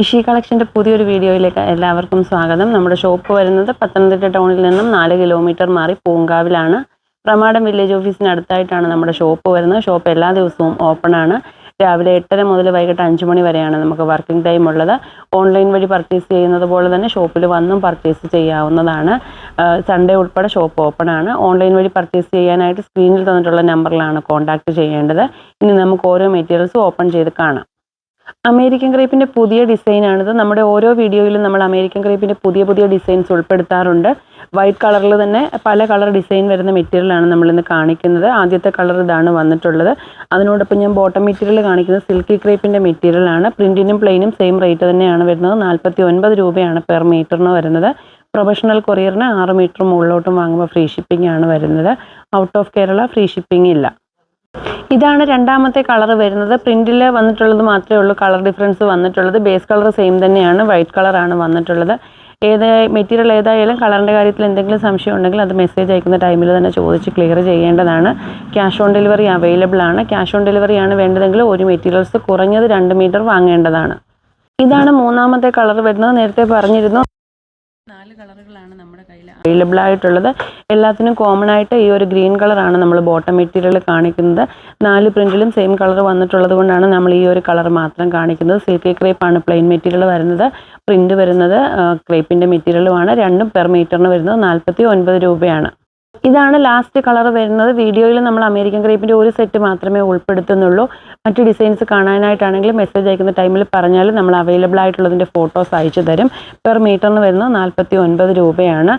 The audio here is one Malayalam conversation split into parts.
ഇഷി കളക്ഷന്റെ പുതിയൊരു വീഡിയോയിലേക്ക് എല്ലാവർക്കും സ്വാഗതം. നമ്മുടെ ഷോപ്പ് വരുന്നത് പത്തനംതിട്ട ടൗണിൽ നിന്നും നാല് കിലോമീറ്റർ മാറി പൂങ്കാവിലാണ്. പ്രമാടം വില്ലേജ് ഓഫീസിന് അടുത്തായിട്ടാണ് നമ്മുടെ ഷോപ്പ് വരുന്നത്. ഷോപ്പ് എല്ലാ ദിവസവും ഓപ്പൺ ആണ്. രാവിലെ എട്ടര മുതൽ വൈകിട്ട് അഞ്ച് മണി വരെയാണ് നമുക്ക് വർക്കിംഗ് ടൈം ഉള്ളത്. ഓൺലൈൻ വഴി പർച്ചേസ് ചെയ്യുന്നത് പോലെ തന്നെ ഷോപ്പിൽ വന്നും പർച്ചേസ് ചെയ്യാവുന്നതാണ്. സൺഡേ ഉൾപ്പെടെ ഷോപ്പ് ഓപ്പൺ ആണ്. ഓൺലൈൻ വഴി പർച്ചേസ് ചെയ്യാനായിട്ട് സ്ക്രീനിൽ തന്നിട്ടുള്ള നമ്പറിലാണ് കോൺടാക്ട് ചെയ്യേണ്ടത്. ഇനി നമുക്ക് ഓരോ മെറ്റീരിയൽസും ഓപ്പൺ ചെയ്ത് കാണാം. അമേരിക്കൻ ക്രേപ്പിന്റെ പുതിയ ഡിസൈനാണിത്. നമ്മുടെ ഓരോ വീഡിയോയിലും നമ്മൾ അമേരിക്കൻ ക്രേപ്പിന്റെ പുതിയ പുതിയ ഡിസൈൻസ് ഉൾപ്പെടുത്താറുണ്ട്. വൈറ്റ് കളറിൽ തന്നെ പല കളർ ഡിസൈൻ വരുന്ന മെറ്റീരിയലാണ് നമ്മളിന്ന് കാണിക്കുന്നത്. ആദ്യത്തെ കളർ ഇതാണ് വന്നിട്ടുള്ളത്. അതിനോടൊപ്പം ഞാൻ ബോട്ടം മെറ്റീരിയൽ കാണിക്കുന്നത് സിൽക്കി ക്രേപ്പിന്റെ മെറ്റീരിയലാണ് പ്രിന്റിനും പ്ലെയിനും സെയിം റേറ്റ് തന്നെയാണ് വരുന്നത്. നാൽപ്പത്തി ഒൻപത് രൂപയാണ് പെർ മീറ്ററിന് വരുന്നത്. പ്രൊഫഷണൽ കൊറിയറിന് ആറ് മീറ്റർ മുകളിലോട്ടും വാങ്ങുമ്പോൾ ഫ്രീ ഷിപ്പിംഗ് ആണ് വരുന്നത്. Out of Kerala free shipping ഇല്ല. ഇതാണ് രണ്ടാമത്തെ കളർ വരുന്നത്. പ്രിന്റിൽ വന്നിട്ടുള്ളത് മാത്രമേ ഉള്ളൂ. കളർ ഡിഫറൻസ് വന്നിട്ടുള്ളത്. ബേസ് കളർ സെയിം തന്നെയാണ്. വൈറ്റ് കളറാണ് വന്നിട്ടുള്ളത്. ഏത് മെറ്റീരിയൽ ഏതായാലും കളറിന്റെ കാര്യത്തിൽ എന്തെങ്കിലും സംശയം ഉണ്ടെങ്കിൽ അത് മെസ്സേജ് അയക്കുന്ന ടൈമിൽ തന്നെ ചോദിച്ച് ക്ലിയർ ചെയ്യേണ്ടതാണ്. ക്യാഷ് ഓൺ ഡെലിവറി അവൈലബിൾ ആണ്. ക്യാഷ് ഓൺ ഡെലിവറി ആണ് വേണ്ടതെങ്കിൽ ഒരു മെറ്റീരിയൽസ് കുറഞ്ഞത് രണ്ട് മീറ്റർ വാങ്ങേണ്ടതാണ്. ഇതാണ് മൂന്നാമത്തെ കളർ വരുന്നത്. നേരത്തെ പറഞ്ഞിരുന്നു. നാല് കളറുകളാണ് നമ്മുടെ കയ്യിൽ അവൈലബിൾ ആയിട്ടുള്ളത്. എല്ലാത്തിനും കോമൺ ആയിട്ട് ഈ ഒരു ഗ്രീൻ കളറാണ് നമ്മൾ ബോട്ടം മെറ്റീരിയൽ കാണിക്കുന്നത്. നാല് പ്രിന്റിലും സെയിം കളർ വന്നിട്ടുള്ളത് കൊണ്ടാണ് നമ്മൾ ഈ ഒരു കളർ മാത്രം കാണിക്കുന്നത്. സിൽക്കി ക്രേപ്പാണ് പ്ലെയിൻ മെറ്റീരിയൽ വരുന്നത്. പ്രിന്റ് വരുന്നത് ക്രേപ്പിന്റെ മെറ്റീരിയലുമാണ് രണ്ടും പെർ മീറ്ററിന് വരുന്നത്. നാൽപ്പത്തി ഒൻപത് രൂപയാണ്. ഇതാണ് ലാസ്റ്റ് കളർ വരുന്നത്. വീഡിയോയിൽ നമ്മൾ അമേരിക്കൻ ക്രേപ്പിന്റെ ഒരു സെറ്റ് മാത്രമേ ഉൾപ്പെടുത്തുന്നുള്ളൂ. മറ്റ് ഡിസൈൻസ് കാണാനായിട്ടാണെങ്കിൽ മെസ്സേജ് അയക്കുന്ന ടൈമിൽ പറഞ്ഞാൽ നമ്മൾ അവൈലബിൾ ആയിട്ടുള്ളതിന്റെ ഫോട്ടോസ് അയച്ചു തരും. പെർ മീറ്ററിന് വരുന്നത് നാൽപ്പത്തി ഒൻപത് രൂപയാണ്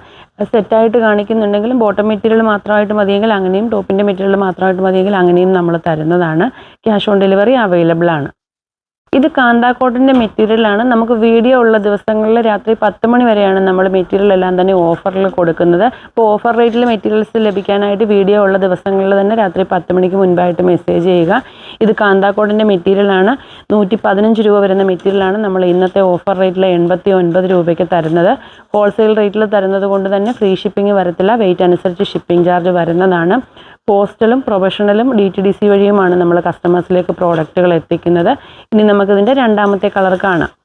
സെറ്റായിട്ട് കാണിക്കുന്നുണ്ടെങ്കിലും ബോട്ടം മെറ്റീരിയൽ മാത്രമായിട്ട് മതിയെങ്കിൽ അങ്ങനെയും ടോപ്പിന്റെ മെറ്റീരിയൽ മാത്രമായിട്ട് മതിയെങ്കിൽ അങ്ങനെയും നമ്മൾ തരുന്നതാണ്. ക്യാഷ് ഓൺ ഡെലിവറി അവൈലബിൾ ആണ്. ഇത് മെറ്റീരിയൽ ആണ്. നമുക്ക് വീഡിയോ ഉള്ള ദിവസങ്ങളിൽ രാത്രി പത്ത് മണി വരെയാണ് നമ്മൾ മെറ്റീരിയൽ എല്ലാം തന്നെ ഓഫറിൽ കൊടുക്കുന്നത്. അപ്പോൾ ഓഫർ റേറ്റിൽ മെറ്റീരിയൽസ് ലഭിക്കാനായിട്ട് വീഡിയോ ഉള്ള ദിവസങ്ങളിൽ തന്നെ രാത്രി പത്ത് മണിക്ക് മുൻപായിട്ട് മെസ്സേജ് ചെയ്യുക. ഇത് കാന്താക്കോടിന്റെ മെറ്റീരിയലാണ് നൂറ്റി പതിനഞ്ച് രൂപ വരുന്ന മെറ്റീരിയലാണ് നമ്മൾ ഇന്നത്തെ ഓഫർ റേറ്റിൽ എൺപത്തി ഒൻപത് രൂപയ്ക്ക് തരുന്നത്. ഹോൾസെയിൽ റേറ്റിൽ തരുന്നത് കൊണ്ട് തന്നെ ഫ്രീ ഷിപ്പിംഗ് വരത്തില്ല. വെയിറ്റ് അനുസരിച്ച് ഷിപ്പിംഗ് ചാർജ് വരുന്നതാണ്. പോസ്റ്റലും പ്രൊഫഷണലും ഡി ടി ഡി സി വഴിയുമാണ് നമ്മൾ കസ്റ്റമേഴ്സിലേക്ക് പ്രോഡക്റ്റുകൾ എത്തിക്കുന്നത്. ഇനി നമുക്കിതിന്റെ രണ്ടാമത്തെ കളർ കാണാം.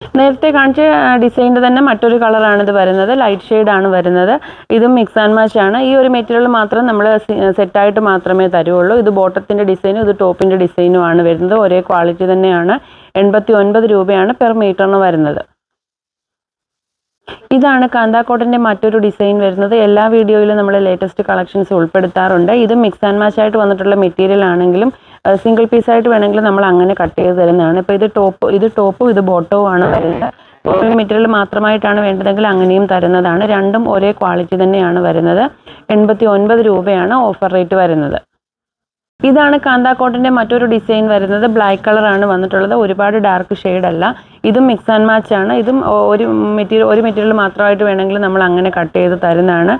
നേരത്തെ കാണിച്ച ഡിസൈനിന്റെ തന്നെ മറ്റൊരു കളറാണ് ഇത് വരുന്നത്. ലൈറ്റ് ഷെയ്ഡാണ് വരുന്നത്. ഇതും മിക്സ് ആൻഡ് മാച്ച് ആണ്. ഈ ഒരു മെറ്റീരിയൽ മാത്രം നമ്മൾ സെറ്റായിട്ട് മാത്രമേ തരുള്ളൂ. ഇത് ബോട്ടത്തിന്റെ ഡിസൈനും ഇത് ടോപ്പിന്റെ ഡിസൈനും ആണ് വരുന്നത്. ഒരേ ക്വാളിറ്റി തന്നെയാണ്. എൺപത്തി ഒൻപത് രൂപയാണ് പെർ മീറ്ററിന് വരുന്നത്. ഇതാണ് കാന്താക്കോട്ടിന്റെ മറ്റൊരു ഡിസൈൻ വരുന്നത്. എല്ലാ വീഡിയോയിലും നമ്മൾ ലേറ്റസ്റ്റ് കളക്ഷൻസ് ഉൾപ്പെടുത്താറുണ്ട്. ഇത് മിക്സ് ആൻഡ് മാച്ച് ആയിട്ട് വന്നിട്ടുള്ള മെറ്റീരിയൽ ആണെങ്കിലും സിംഗിൾ പീസ് ആയിട്ട് വേണമെങ്കിൽ നമ്മൾ അങ്ങനെ കട്ട് ചെയ്ത് തരുന്നതാണ്. ഇപ്പോൾ ഇത് ടോപ്പ് ഇത് ടോപ്പും ഇത് ബോട്ടവും ആണ് വരുന്നത്. മെറ്റീരിയൽ മാത്രമായിട്ടാണ് വേണ്ടതെങ്കിൽ അങ്ങനെയും തരുന്നതാണ്. രണ്ടും ഒരേ ക്വാളിറ്റി തന്നെയാണ് വരുന്നത്. എൺപത്തി ഒൻപത് രൂപയാണ് ഓഫർ റേറ്റ് വരുന്നത്. ഇതാണ് കാന്താക്കോട്ടിന്റെ മറ്റൊരു ഡിസൈൻ വരുന്നത്. ബ്ലാക്ക് കളറാണ് വന്നിട്ടുള്ളത്. ഒരുപാട് ഡാർക്ക് ഷെയ്ഡ് അല്ല. ഇതും മിക്സ് ആൻഡ് മാച്ച് ആണ്. ഇതും ഒരു മെറ്റീരിയൽ ഒരു മെറ്റീരിയൽ മാത്രമായിട്ട് വേണമെങ്കിൽ നമ്മൾ അങ്ങനെ കട്ട് ചെയ്ത് തരുന്നതാണ്.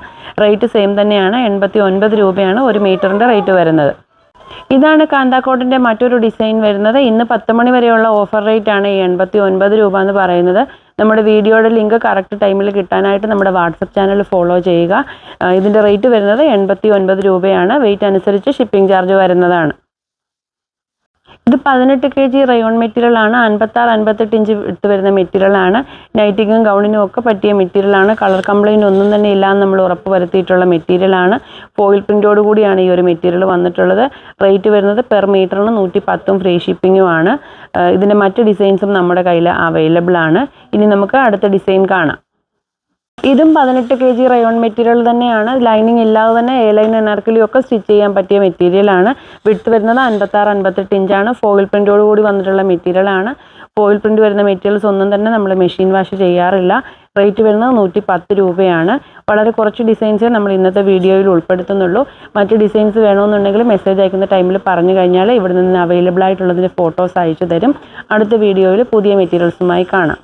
റേറ്റ് സെയിം തന്നെയാണ്. എൺപത്തി ഒൻപത് രൂപയാണ് ഒരു മീറ്ററിന്റെ റേറ്റ് വരുന്നത്. ഇതാണ് കാന്താക്കോട്ടിന്റെ മറ്റൊരു ഡിസൈൻ വരുന്നത്. ഇന്ന് പത്ത് മണി വരെയുള്ള ഓഫർ റേറ്റ് ആണ് എൺപത്തി ഒൻപത് രൂപ എന്ന് പറയുന്നത്. നമ്മുടെ വീഡിയോയുടെ ലിങ്ക് കറക്റ്റ് ടൈമിൽ കിട്ടാനായിട്ട് നമ്മുടെ വാട്സപ്പ് ചാനൽ ഫോളോ ചെയ്യുക. ഇതിന്റെ റേറ്റ് വരുന്നത് എൺപത്തി ഒൻപത് രൂപയാണ്. വെയിറ്റ് അനുസരിച്ച് ഷിപ്പിംഗ് ചാർജ് വരുന്നതാണ്. ഇത് പതിനെട്ട് കെ ജി റയോൺ മെറ്റീരിയലാണ് അൻപത്താറ് അൻപത്തെട്ട് ഇഞ്ച് ഇട്ട് വരുന്ന മെറ്റീരിയലാണ് നൈറ്റിങ്ങും ഗൗണിനും ഒക്കെ പറ്റിയ മെറ്റീരിയലാണ് കളർ കംപ്ലൈന്റ് ഒന്നും തന്നെ ഇല്ലാന്ന് നമ്മൾ ഉറപ്പ് വരുത്തിയിട്ടുള്ള മെറ്റീരിയലാണ് ഫോയിൽ പ്രിന്റോട് കൂടിയാണ് ഈ ഒരു മെറ്റീരിയൽ വന്നിട്ടുള്ളത്. റേറ്റ് വരുന്നത് പെർ മീറ്ററിന് നൂറ്റി പത്തും ഫ്രീ ഷിപ്പിങ്ങും ആണ്. ഇതിന്റെ മറ്റ് ഡിസൈൻസും നമ്മുടെ കയ്യിൽ അവൈലബിൾ ആണ്. ഇനി നമുക്ക് അടുത്ത ഡിസൈൻ കാണാം. ഇതും പതിനെട്ട് കെ ജി റയോൺ മെറ്റീരിയൽ തന്നെയാണ്. ലൈനിങ് ഇല്ലാതെ തന്നെ എ ലൈൻ എനാർക്കലി ഒക്കെ സ്റ്റിച്ച് ചെയ്യാൻ പറ്റിയ മെറ്റീരിയലാണ് വിട്ട് വരുന്നത് അൻപത്താറ് അൻപത്തെട്ട് ഇഞ്ചാണ് ഫോയിൽ പ്രിന്റോട് കൂടി വന്നിട്ടുള്ള മെറ്റീരിയലാണ് ഫോയിൽ പ്രിന്റ് വരുന്ന മെറ്റീരിയൽസ് ഒന്നും തന്നെ നമ്മൾ മെഷീൻ വാഷ് ചെയ്യാറില്ല. റേറ്റ് വരുന്നത് നൂറ്റി പത്ത് രൂപയാണ്. വളരെ കുറച്ച് ഡിസൈൻസേ നമ്മൾ ഇന്നത്തെ വീഡിയോയിൽ ഉൾപ്പെടുത്തുന്നുള്ളൂ. മറ്റ് ഡിസൈൻസ് വേണമെന്നുണ്ടെങ്കിൽ മെസ്സേജ് അയക്കുന്ന ടൈമിൽ പറഞ്ഞു കഴിഞ്ഞാൽ ഇവിടെ നിന്ന് അവൈലബിൾ ആയിട്ടുള്ളതിന്റെ ഫോട്ടോസ് അയച്ചു തരും. അടുത്ത വീഡിയോയിൽ പുതിയ മെറ്റീരിയൽസുമായി കാണാം.